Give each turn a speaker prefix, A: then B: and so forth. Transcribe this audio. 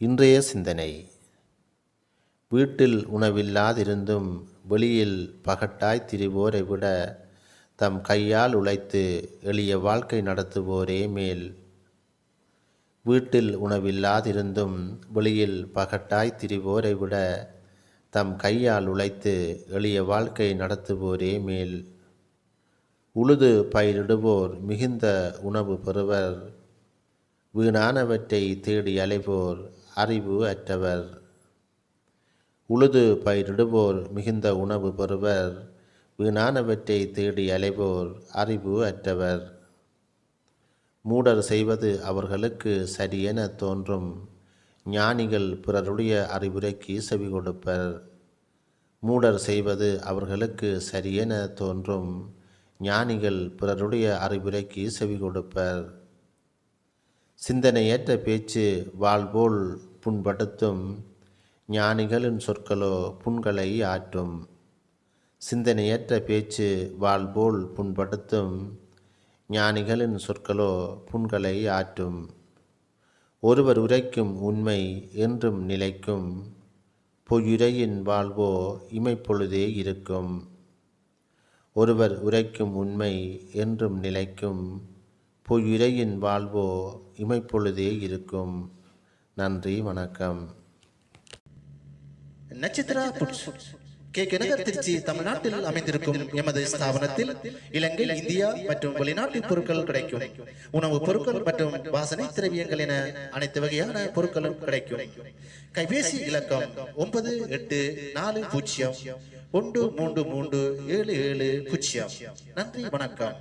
A: இன்றைய சிந்தனை. வீட்டில் உணவில்லாதிருந்தும் வெளியில் பகட்டாய் திரிவோரை விட தம் கையால் உழைத்து எளிய வாழ்க்கை நடத்துவோரே மேல். வீட்டில் உணவில்லாதிருந்தும் வெளியில் பகட்டாய் திரிவோரை விட தம் கையால் உழைத்து எளிய வாழ்க்கை நடத்துவோரே மேல். உழுது பயிரிடுவோர் மிகுந்த உணவு பெறுவர். வீணானவற்றை தேடி அலைவோர் அறிவு அற்றவர். உழுது பயிரிடுவோர் மிகுந்த உணவு பெறுவர். வீணானவற்றை தேடி அலைவோர் அறிவு அற்றவர். மூடர் செய்வது அவர்களுக்கு சரியென தோன்றும். ஞானிகள் பிறருடைய அறிவுரைக்கு செவி கொடுப்பர். மூடர் செய்வது அவர்களுக்கு சரியென தோன்றும். ஞானிகள் பிறருடைய அறிவுரைக்கு செவி கொடுப்பர். சிந்தனையற்ற பேச்சு வாழ்போல் புண்படுத்தும். ஞானிகளின் சொற்களோ புண்களை ஆற்றும். சிந்தனையற்ற பேச்சு வாழ்போல் புண்படுத்தும். ஞானிகளின் சொற்களோ புண்களை ஆற்றும். ஒருவர் உரைக்கும் உண்மை என்றும் நிலைக்கும். பொய்யுரையின் வாழ்வோ இமைப்பொழுதே இருக்கும். ஒருவர் உரைக்கும் உண்மை என்றும் நிலைக்கும். பொய்யுரையின் வாழ்வோ இமைப்பொழுதே இருக்கும். நன்றி வணக்கம்.
B: நட்சத்திரா புட்ஸ். கே கனகர் திருச்சி தமிழ்நாட்டில் அமைந்திருக்கும் எமது ஸ்தாபனத்தில் இலங்கை இந்தியா மற்றும் வெளிநாட்டு பொருட்கள் கிடைக்கும். உணவுப் பொருட்கள் மற்றும் வாசனை திரவியங்கள் என அனைத்து வகையான பொருட்களும் கிடைக்கும். கைபேசி இலக்கம் ஒன்பது எட்டு நாலு பூஜ்ஜியம் ஒன்று மூன்று மூன்று ஏழு ஏழு பூஜ்ஜியம். நன்றி வணக்கம்.